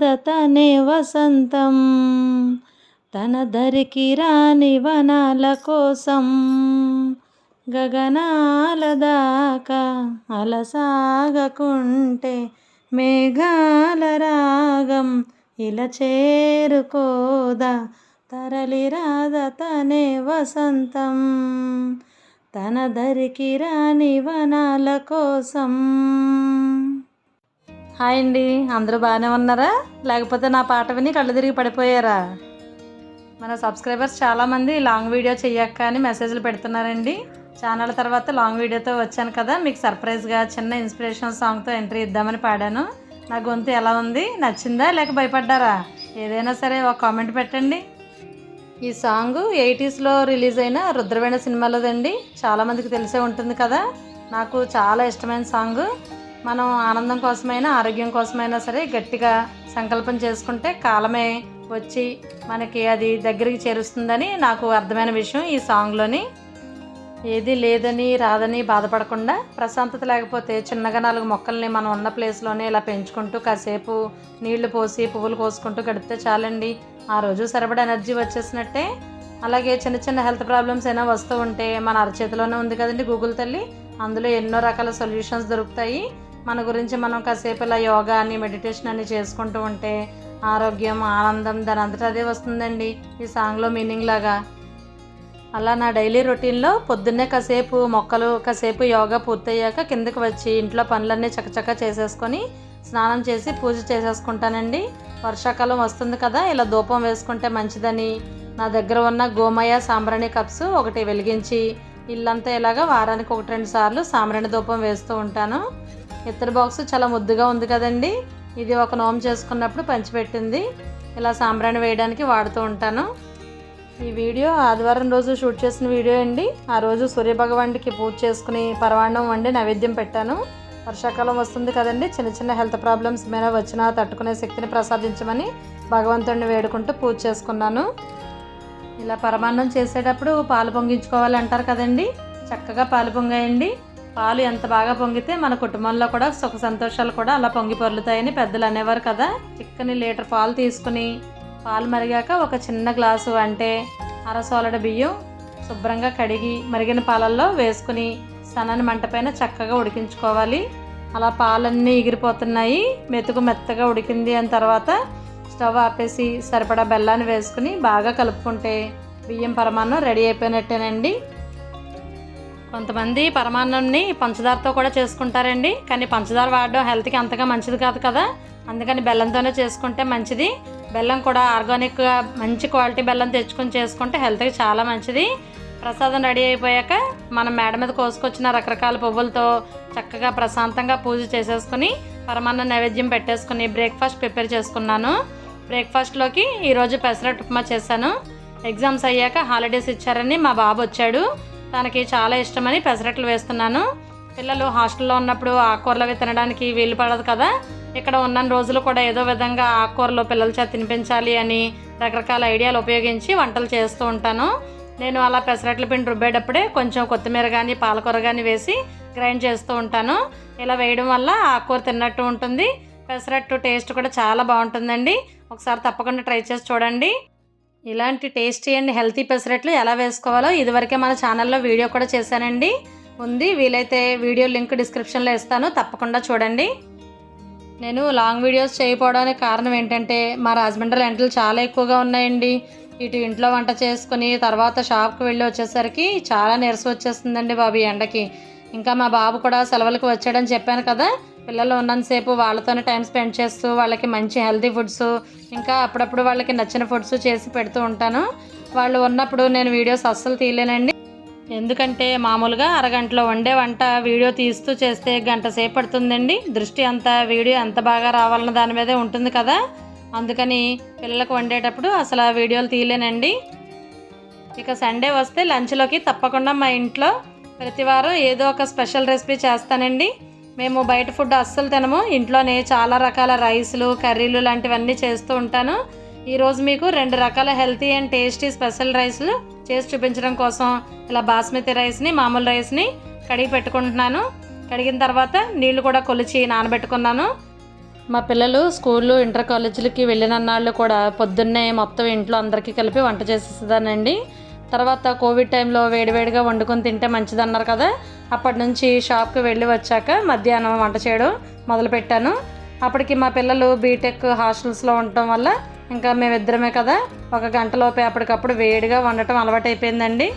తరలి రాధ తనే వసంతం. తన దరికి రాని వనాల కోసం గగనాల దాకా అలసాగకుంటే మేఘాల రాగం ఇలా చేరుకోదా తరలి రాధ తనే వసంతం. తన దరికి రాని వనాల కోసం హాయ్ అండి. అందరూ బాగానే ఉన్నారా? లేకపోతే నా పాట విని కళ్ళు తిరిగి పడిపోయారా? మన సబ్స్క్రైబర్స్ చాలామంది లాంగ్ వీడియో చెయ్యక్క అని మెసేజ్లు పెడుతున్నారండి. ఛానల్ తర్వాత లాంగ్ వీడియోతో వచ్చాను కదా మీకు సర్ప్రైజ్గా చిన్న ఇన్స్పిరేషనల్ సాంగ్తో ఎంట్రీ ఇద్దామని పాడాను. నా గొంతు ఎలా ఉంది? నచ్చిందా? లేక భయపడ్డారా? ఏదైనా సరే ఒక కామెంట్ పెట్టండి. ఈ సాంగ్ ఎయిటీస్లో రిలీజ్ అయిన రుద్రవేణ సినిమాలోదండి. చాలామందికి తెలిసే ఉంటుంది కదా. నాకు చాలా ఇష్టమైన సాంగ్. మనం ఆనందం కోసమైనా ఆరోగ్యం కోసమైనా సరే గట్టిగా సంకల్పం చేసుకుంటే కాలమే వచ్చి మనకి అది దగ్గరికి చేరుస్తుందని నాకు అర్థమైన విషయం ఈ సాంగ్లోని. ఏది లేదని రాదని బాధపడకుండా ప్రశాంతత లేకపోతే చిన్నగా నాలుగు మొక్కల్ని మనం ఉన్న ప్లేస్లోనే ఇలా పెంచుకుంటూ కాసేపు నీళ్ళు పోసి పువ్వులు కోసుకుంటూ గడిపితే చాలండి. ఆ రోజు సరిపడా ఎనర్జీ వచ్చేసినట్టే. అలాగే చిన్న చిన్న హెల్త్ ప్రాబ్లమ్స్ అయినా వస్తూ ఉంటే మన అరచేతిలోనే ఉంది కదండి గూగుల్ తల్లి. అందులో ఎన్నో రకాల సొల్యూషన్స్ దొరుకుతాయి. మన గురించి మనం కాసేపు ఇలా యోగా అని మెడిటేషన్ అని చేసుకుంటూ ఉంటే ఆరోగ్యం ఆనందం దాని అంతటా అదే వస్తుందండి. ఈ సాంగ్లో మీనింగ్ లాగా. అలా నా డైలీ రొటీన్లో పొద్దున్నే కాసేపు మొక్కలు కాసేపు యోగా పూర్తయ్యాక కిందకి వచ్చి ఇంట్లో పనులన్నీ చకచక చేసేసుకొని స్నానం చేసి పూజ చేసేసుకుంటానండి. వర్షాకాలం వస్తుంది కదా ఇలా ధూపం వేసుకుంటే మంచిదని. నా దగ్గర ఉన్న గోమయ సాంబ్రాణి కప్స్ ఒకటి వెలిగించి ఇల్లంతా ఇలాగా వారానికి ఒకటి రెండు సార్లు సాంబ్రాణి ధూపం వేస్తూ ఉంటాను. ఇతర బాక్స్ చాలా ముద్దుగా ఉంది కదండి. ఇది ఒక నోమ్ చేసుకున్నప్పుడు పంచిపెట్టింది. ఇలా సాంబ్రాణి వేయడానికి వాడుతూ ఉంటాను. ఈ వీడియో ఆదివారం రోజు షూట్ చేసిన వీడియో అండి. ఆ రోజు సూర్యభగవానుడికి పూజ చేసుకుని పరవాండం వండి నైవేద్యం పెట్టాను. వర్షాకాలం వస్తుంది కదండి. చిన్న చిన్న హెల్త్ ప్రాబ్లమ్స్ మీద వచ్చినా తట్టుకునే శక్తిని ప్రసాదించమని భగవంతుడిని వేడుకుంటూ పూజ చేసుకున్నాను. ఇలా పరమాన్నం చేసేటప్పుడు పాలు పొంగించుకోవాలంటారు కదండి. చక్కగా పాలు పొంగాయండి. పాలు ఎంత బాగా పొంగితే మన కుటుంబంలో కూడా సుఖ సంతోషాలు కూడా అలా పొంగి పొర్లుతాయని పెద్దలు అనేవారు కదా. చిక్కని లీటర్ పాలు తీసుకుని పాలు మరిగాక ఒక చిన్న గ్లాసు అంటే అరసోలడ బియ్యం శుభ్రంగా కడిగి మరిగిన పాలల్లో వేసుకుని సన్నని మంట పైన చక్కగా ఉడికించుకోవాలి. అలా పాలన్నీ ఎగిరిపోతున్నాయి. మెతుకు మెత్తగా ఉడికింది అని తర్వాత స్టవ్ ఆపేసి సరిపడా బెల్లాన్ని వేసుకుని బాగా కలుపుకుంటే బియ్యం పరమాన్నం రెడీ అయిపోయినట్టేనండి. కొంతమంది పరమాన్నంని పంచదారతో కూడా చేసుకుంటారండి. కానీ పంచదార వాడడం హెల్త్కి అంతగా మంచిది కాదు కదా. అందుకని బెల్లంతోనే చేసుకుంటే మంచిది. బెల్లం కూడా ఆర్గానిక్గా మంచి క్వాలిటీ బెల్లం తెచ్చుకొని చేసుకుంటే హెల్త్కి చాలా మంచిది. ప్రసాదం రెడీ అయిపోయాక మనం మేడ మీద కోసుకొచ్చిన రకరకాల పువ్వులతో చక్కగా ప్రశాంతంగా పూజ చేసేసుకుని పరమాన్న నైవేద్యం పెట్టేసుకుని బ్రేక్ఫాస్ట్ ప్రిపేర్ చేసుకున్నాను. బ్రేక్ఫాస్ట్లోకి ఈరోజు పెసరట్టు ఉప్మా చేశాను. ఎగ్జామ్స్ అయ్యాక హాలిడేస్ ఇచ్చారని మా బాబు వచ్చాడు. తనకి చాలా ఇష్టమని పెసరట్లు వేస్తున్నాను. పిల్లలు హాస్టల్లో ఉన్నప్పుడు ఆకుకూరలు అవి తినడానికి వీలు పడదు కదా. ఇక్కడ ఉన్న రోజులు కూడా ఏదో విధంగా ఆకుకూరలు పిల్లల చేత తినిపించాలి అని రకరకాల ఐడియాలు ఉపయోగించి వంటలు చేస్తూ ఉంటాను. నేను అలా పెసరట్ల పిండి రుబ్బేటప్పుడే కొంచెం కొత్తిమీర కానీ పాలకూర కానీ వేసి గ్రైండ్ చేస్తూ ఉంటాను. ఇలా వేయడం వల్ల ఆకుకూర తిన్నట్టు ఉంటుంది. పెసరట్టు టేస్ట్ కూడా చాలా బాగుంటుందండి. ఒకసారి తప్పకుండా ట్రై చేసి చూడండి. ఇలాంటి టేస్టీ అండ్ హెల్తీ పెసరట్లు ఎలా వేసుకోవాలో ఇదివరకే మన ఛానల్లో వీడియో కూడా చేశానండి. ఉంది. వీలైతే వీడియో లింక్ డిస్క్రిప్షన్లో ఇస్తాను. తప్పకుండా చూడండి. నేను లాంగ్ వీడియోస్ చేయకపోవడానికి కారణం ఏంటంటే మా రాజమండ్రి ఎంటలు చాలా ఎక్కువగా ఉన్నాయండి. ఇటు ఇంట్లో వంట చేసుకుని తర్వాత షాప్కి వెళ్ళి వచ్చేసరికి చాలా నీరసం వచ్చేస్తుందండి బాబు ఎండకి. ఇంకా మా బాబు కూడా సెలవులకు వచ్చాడని చెప్పాను కదా పిల్లలు ఉన్నంతసేపు వాళ్ళతోనే టైం స్పెండ్ చేస్తూ వాళ్ళకి మంచి హెల్తీ ఫుడ్స్ ఇంకా అప్పుడప్పుడు వాళ్ళకి నచ్చిన ఫుడ్స్ చేసి పెడుతూ ఉంటాను. వాళ్ళు ఉన్నప్పుడు నేను వీడియోస్ అస్సలు తీయలేనండి. ఎందుకంటే మామూలుగా అరగంటలో వండే వంట వీడియో తీస్తూ చేస్తే గంట సేపు పడుతుందండి. దృష్టి అంతా వీడియో ఎంత బాగా రావాలన్న దాని మీదే ఉంటుంది కదా. అందుకని పిల్లలకు వండేటప్పుడు అసలు ఆ వీడియోలు తీయలేనండి. ఇక సండే వస్తే లంచ్లోకి తప్పకుండా మా ఇంట్లో ప్రతి వారం ఏదో ఒక స్పెషల్ రెసిపీ చేస్తానండి. మేము బయట ఫుడ్ అస్సలు తినము. ఇంట్లోనే చాలా రకాల రైస్లు కర్రీలు లాంటివన్నీ చేస్తూ ఉంటాను. ఈరోజు మీకు రెండు రకాల హెల్తీ అండ్ టేస్టీ స్పెషల్ రైస్లు చేసి చూపించడం కోసం ఇలా బాస్మతి రైస్ని మామూలు రైస్ని కడిగి పెట్టుకుంటున్నాను. కడిగిన తర్వాత నీళ్ళు కూడా కొలిచి నానబెట్టుకున్నాను. మా పిల్లలు స్కూళ్ళు ఇంటర్ కాలేజీలకి వెళ్ళిన నాళ్ళు కూడా పొద్దున్నే మొత్తం ఇంట్లో అందరికీ కలిపి వంట చేసేస్తుందానండి తర్వాత కోవిడ్ టైంలో వేడివేడిగా వండుకొని తింటే మంచిది అన్నారు కదా. అప్పటి నుంచి షాప్కి వెళ్ళి వచ్చాక మధ్యాహ్నం వంట చేయడం మొదలుపెట్టాను. అప్పటికి మా పిల్లలు బీటెక్ హాస్టల్స్లో ఉండటం వల్ల ఇంకా మేమిద్దరమే కదా ఒక గంటలోపే అప్పటికప్పుడు వేడిగా వండటం అలవాటైపోయిందండి.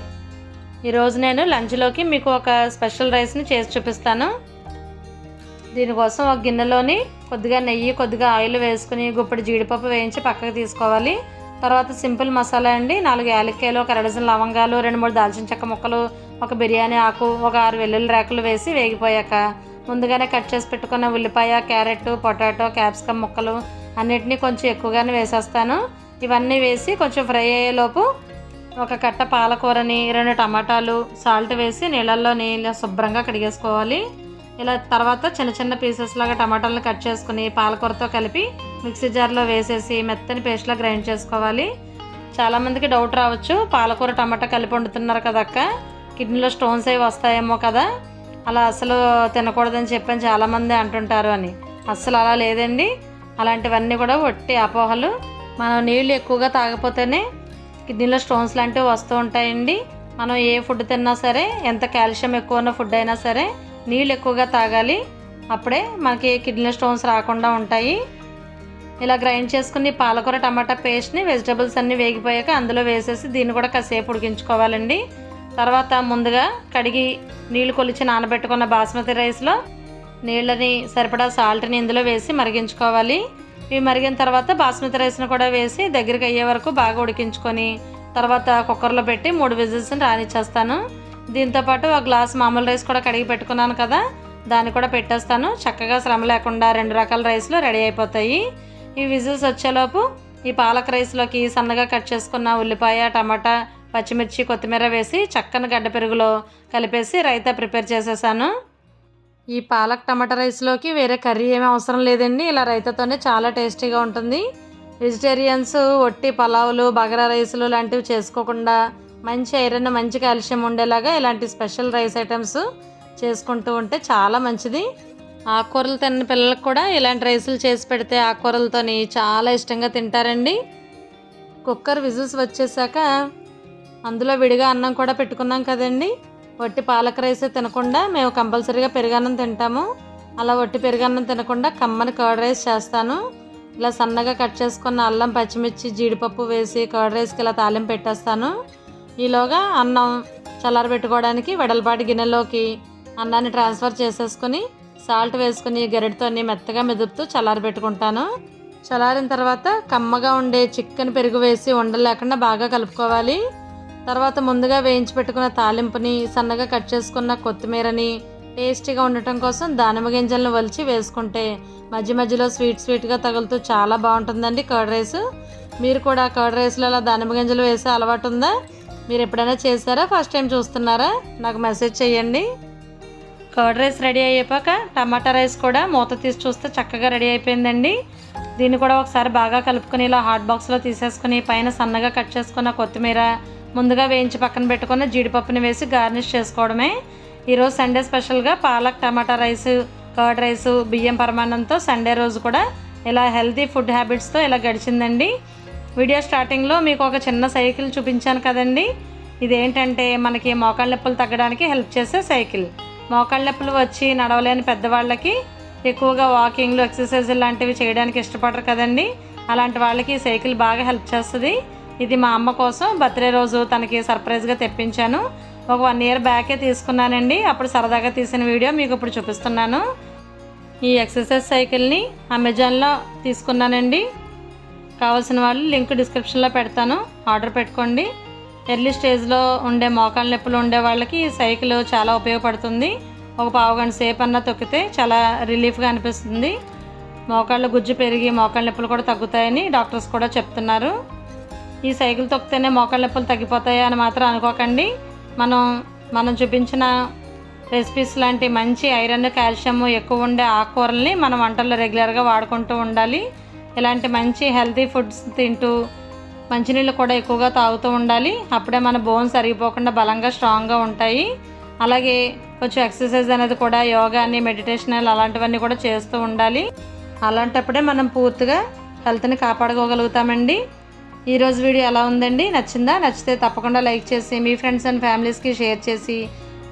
ఈరోజు నేను లంచ్లోకి మీకు ఒక స్పెషల్ రైస్ని చేసి చూపిస్తాను. దీనికోసం ఒక గిన్నెలోని కొద్దిగా నెయ్యి కొద్దిగా ఆయిల్ వేసుకుని గుప్పటి జీడిపప్పు వేయించి పక్కకు తీసుకోవాలి. తర్వాత సింపుల్ మసాలా అండి నాలుగు యాలక్కాయలు ఒక అరడజన్ లవంగాలు రెండు మూడు దాల్చిన చెక్క ముక్కలు ఒక బిర్యానీ ఆకు ఒక ఆరు వెల్లుల్లి రేకులు వేసి వేగిపోయాక ముందుగానే కట్ చేసి పెట్టుకున్న ఉల్లిపాయ క్యారెట్ పొటాటో క్యాప్సికమ్ ముక్కలు అన్నిటినీ కొంచెం ఎక్కువగానే వేసేస్తాను. ఇవన్నీ వేసి కొంచెం ఫ్రై అయ్యేలోపు ఒక కట్ట పాలకూరని రెండు టమాటాలు సాల్ట్ వేసి నీళ్ళల్లో నీళ్ళు శుభ్రంగా కడిగేసుకోవాలి. ఇలా తర్వాత చిన్న చిన్న పీసెస్ లాగా టమాటాలను కట్ చేసుకుని పాలకూరతో కలిపి మిక్సీ జార్లో వేసేసి మెత్తని పేస్ట్లా గ్రైండ్ చేసుకోవాలి. చాలామందికి డౌట్ రావచ్చు పాలకూర టమాటా కలిపి వండుతున్నారు కదక్కా కిడ్నీలో స్టోన్స్ అవి వస్తాయేమో కదా. అలా అసలు తినకూడదని చెప్పని చాలామంది అంటుంటారు అని. అస్సలు అలా లేదండి. అలాంటివన్నీ కూడా ఒట్టి అపోహలు. మనం నీళ్ళు ఎక్కువగా తాగపోతేనే కిడ్నీలో స్టోన్స్ లాంటివి వస్తూ ఉంటాయండి. మనం ఏ ఫుడ్ తిన్నా సరే ఎంత కాల్షియం ఎక్కువ ఉన్న ఫుడ్ అయినా సరే నీళ్ళు ఎక్కువగా తాగాలి. అప్పుడే మనకి కిడ్నీ స్టోన్స్ రాకుండా ఉంటాయి. ఇలా గ్రైండ్ చేసుకుని పాలకూర టమాటా పేస్ట్ని వెజిటబుల్స్ అన్నీ వేగిపోయాక అందులో వేసేసి దీన్ని కూడా కాసేపు ఉడికించుకోవాలండి. తర్వాత ముందుగా కడిగి నీళ్ళు కొలిచి నానబెట్టుకున్న బాస్మతి రైస్లో నీళ్ళని సరిపడా సాల్ట్ని ఇందులో వేసి మరిగించుకోవాలి. ఇవి మరిగిన తర్వాత బాస్మతి రైస్ని కూడా వేసి దగ్గరికి అయ్యే వరకు బాగా ఉడికించుకొని తర్వాత కుక్కర్లో పెట్టి మూడు విజిల్స్ని రానిచ్చేస్తాను. దీంతోపాటు ఒక గ్లాస్ మామూలు రైస్ కూడా కడిగి పెట్టుకున్నాను కదా దాన్ని కూడా పెట్టేస్తాను. చక్కగా శ్రమ లేకుండా రెండు రకాల రైస్లు రెడీ అయిపోతాయి. ఈ విజిల్స్ వచ్చేలోపు ఈ పాలక్ రైస్లోకి సన్నగా కట్ చేసుకున్న ఉల్లిపాయ టమాటా పచ్చిమిర్చి కొత్తిమీర వేసి చక్కని గడ్డ పెరుగులో కలిపేసి రైతా ప్రిపేర్ చేసేసాను. ఈ పాలక్ టమాటా రైస్లోకి వేరే కర్రీ ఏమీ అవసరం లేదండి. ఇలా రైతాతోనే చాలా టేస్టీగా ఉంటుంది. వెజిటేరియన్స్ ఒట్టి పలావులు బగరా రైసులు లాంటివి చేసుకోకుండా మంచి ఐరన్ మంచి కాల్షియం ఉండేలాగా ఇలాంటి స్పెషల్ రైస్ ఐటమ్స్ చేసుకుంటూ ఉంటే చాలా మంచిది. ఆకుకూరలు తిన్న పిల్లలకు కూడా ఇలాంటి రైసులు చేసి పెడితే ఆకుకూరలతోని చాలా ఇష్టంగా తింటారండి. కుక్కర్ విజిల్స్ వచ్చేసాక అందులో విడిగా అన్నం కూడా పెట్టుకున్నాం కదండి. వట్టి పాలక రైస్ తినకుండా మేము కంపల్సరీగా పెరుగన్నం తింటాము. అలా వట్టి పెరుగన్నం తినకుండా కమ్మని కర్డ్ రైస్ చేస్తాను. ఇలా సన్నగా కట్ చేసుకున్న అల్లం పచ్చిమిర్చి జీడిపప్పు వేసి కర్డ్ రైస్కి ఇలా తాలింపు పెట్టేస్తాను. ఈలోగా అన్నం చల్లారబెట్టుకోవడానికి వెడల్పాటి గిన్నెలోకి అన్నాన్ని ట్రాన్స్ఫర్ చేసేసుకుని సాల్ట్ వేసుకుని గరిటతో మెత్తగా మెదుపుతూ చల్లారబెట్టుకుంటాను. చల్లారిన తర్వాత కమ్మగా ఉండే చికెన్ పెరుగు వేసి ఉండలేకుండా బాగా కలుపుకోవాలి. తర్వాత ముందుగా వేయించి పెట్టుకున్న తాలింపుని సన్నగా కట్ చేసుకున్న కొత్తిమీరని టేస్టీగా ఉండటం కోసం దానిమ్మ గింజలను వలిచి వేసుకుంటే మధ్య మధ్యలో స్వీట్ స్వీట్గా తగులుతూ చాలా బాగుంటుందండి కర్డ్ రైస్. మీరు కూడా కర్డ్ రైస్లో అలా దానిమ్మ గింజలు వేసే అలవాటు ఉందా? మీరు ఎప్పుడైనా చేశారా? ఫస్ట్ టైం చూస్తున్నారా? నాకు మెసేజ్ చేయండి. కర్డ్ రైస్ రెడీ అయిపోయాక టమాటా రైస్ కూడా మూత తీసి చూస్తే చక్కగా రెడీ అయిపోయిందండి. దీన్ని కూడా ఒకసారి బాగా కలుపుకొని ఇలా హాట్ బాక్స్లో తీసేసుకుని పైన సన్నగా కట్ చేసుకున్న కొత్తిమీర ముందుగా వేయించి పక్కన పెట్టుకున్న జీడిపప్పుని వేసి గార్నిష్ చేసుకోవడమే. ఈరోజు సండే స్పెషల్గా palak tomato rice curd rice బియ్యం పరమాన్నంతో సండే రోజు కూడా ఇలా హెల్తీ ఫుడ్ హ్యాబిట్స్తో ఇలా గడిచిందండి. వీడియో స్టార్టింగ్లో మీకు ఒక చిన్న సైకిల్ చూపించాను కదండి. ఇదేంటంటే మనకి మోకాళ్ళ నొప్పులు తగ్గడానికి హెల్ప్ చేసే సైకిల్. మోకాళ్ళ నొప్పులు వచ్చి నడవలేని పెద్దవాళ్ళకి ఎక్కువగా వాకింగ్లు ఎక్సర్సైజ్ లాంటివి చేయడానికి ఇష్టపడరు కదండి. అలాంటి వాళ్ళకి ఈ సైకిల్ బాగా హెల్ప్ చేస్తుంది. ఇది మా అమ్మ కోసం బర్త్డే రోజు తనకి సర్ప్రైజ్గా తెప్పించాను. ఒక వన్ ఇయర్ బ్యాకే తీసుకున్నానండి. అప్పుడు సరదాగా తీసిన వీడియో మీకు ఇప్పుడు చూపిస్తున్నాను. ఈ ఎక్సర్సైజ్ సైకిల్ని అమెజాన్లో తీసుకున్నానండి. కావాల్సిన వాళ్ళు లింక్ డిస్క్రిప్షన్లో పెడతాను. ఆర్డర్ పెట్టుకోండి. ఎర్లీ స్టేజ్లో ఉండే మోకాళ్ళ నొప్పులు ఉండే వాళ్ళకి ఈ సైకిల్ చాలా ఉపయోగపడుతుంది. ఒక పావు గంట సేపు అన్నా తొక్కితే చాలా రిలీఫ్గా అనిపిస్తుంది. మోకాళ్ళ గుజ్జు పెరిగి మోకాళ్ళ నొప్పులు కూడా తగ్గుతాయని డాక్టర్స్ కూడా చెప్తున్నారు. ఈ సైకిల్ తొక్కితేనే మోకాళ్ళ నొప్పులు తగ్గిపోతాయి అని మాత్రం అనుకోకండి. మనం మనం చూపించిన రెసిపీస్ లాంటి మంచి ఐరన్ కాల్షియం ఎక్కువ ఉండే ఆకుకూరల్ని మనం వంటల్లో రెగ్యులర్గా వాడుకుంటూ ఉండాలి. ఇలాంటి మంచి హెల్తీ ఫుడ్స్ తింటూ మంచినీళ్ళు కూడా ఎక్కువగా తాగుతూ ఉండాలి. అప్పుడే మన బోన్స్ అరిగిపోకుండా బలంగా స్ట్రాంగ్గా ఉంటాయి. అలాగే కొంచెం ఎక్సర్సైజ్ అనేది కూడా యోగాని మెడిటేషన్ అలాంటివన్నీ కూడా చేస్తూ ఉండాలి. అలాంటప్పుడే మనం పూర్తిగా హెల్త్ని కాపాడుకోగలుగుతామండి. ఈరోజు వీడియో ఎలా ఉందండి? నచ్చిందా? నచ్చితే తప్పకుండా లైక్ చేసి మీ ఫ్రెండ్స్ అండ్ ఫ్యామిలీస్కి షేర్ చేసి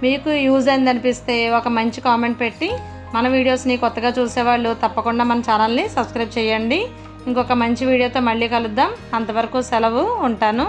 మీకు యూజ్ అయింది అనిపిస్తే ఒక మంచి కామెంట్ పెట్టి మన వీడియోస్ని కొత్తగా చూసేవాళ్ళు తప్పకుండా మన ఛానల్ని సబ్స్క్రైబ్ చేయండి. ఇంకొక మంచి వీడియోతో మళ్ళీ కలుద్దాం. అంతవరకు సెలవు ఉంటాను.